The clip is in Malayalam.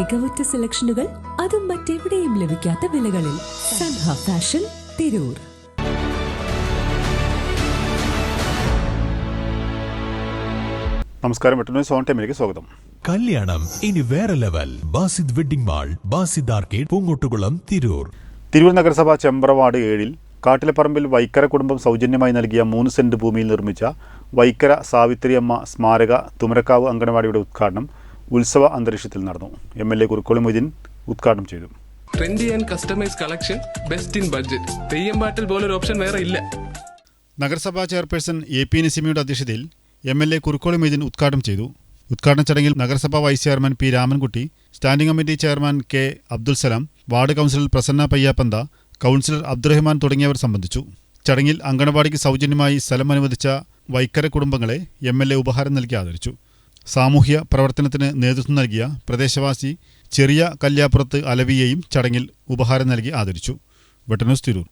മികവുറ്റ സെലക്ഷനുകൾ അതും മറ്റെവിടെയും ലഭിക്കാത്ത വിലകളിൽ സൻഹ ഫാഷൻ തിരൂർ. നമസ്കാരം വെട്ടുന്ന സോൺ ടൈമിലേക്ക് സ്വാഗതം. കല്യാണം ഇനി വേറെ level. Basid wedding mall Basid arcade Poongottukulam Tirur. Tirur നഗരസഭ ചെമ്പ്രവാട് ഏഴിൽ കാട്ടിലപ്പറമ്പിൽ വൈക്കര കുടുംബം സൗജന്യമായി നൽകിയ മൂന്ന് സെന്റ് ഭൂമിയിൽ നിർമ്മിച്ച വൈക്കര സാവിത്രിയമ്മ സ്മാരക തുമരക്കാവ് അങ്കണവാടിയുടെ ഉദ്ഘാടനം ഉത്സവ അന്തരീക്ഷത്തിൽ നടന്നു. M L A Kurukkoli Moideen ഉദ്ഘാടനം ചെയ്തു. Trendy and customise collection best in budget Theyyam പാട്ടിൽ പോലൊരു ഓപ്ഷൻ വേറെ ഇല്ല. നഗരസഭാ ചെയർപേഴ്സൺ എ പി നസീമയുടെ അധ്യക്ഷതയിൽ M L A Kurukkoli Moideen ഉദ്ഘാടനം ചെയ്തു. ഉദ്ഘാടന ചടങ്ങിൽ നഗരസഭാ vice chairman P Ramankutty standing committee chairman K Abdul Salam ward councillor Prasanna Payyappantha councillor Abdurahman തുടങ്ങിയവർ സംബന്ധിച്ചു. ചടങ്ങിൽ അങ്കണവാടിക്ക് സൗജന്യമായി സ്ഥലം അനുവദിച്ച വൈക്കര കുടുംബങ്ങളെ എം എൽ എ ഉപഹാരം നൽകി ആദരിച്ചു. സാമൂഹ്യ പ്രവർത്തനത്തിന് നേതൃത്വം നൽകിയ പ്രദേശവാസി ചെറിയ കല്യാപ്പുറത്ത് അലവിയെയും ചടങ്ങിൽ ഉപഹാരം നൽകി ആദരിച്ചു. വെട്ടനൂസ് തിരൂർ.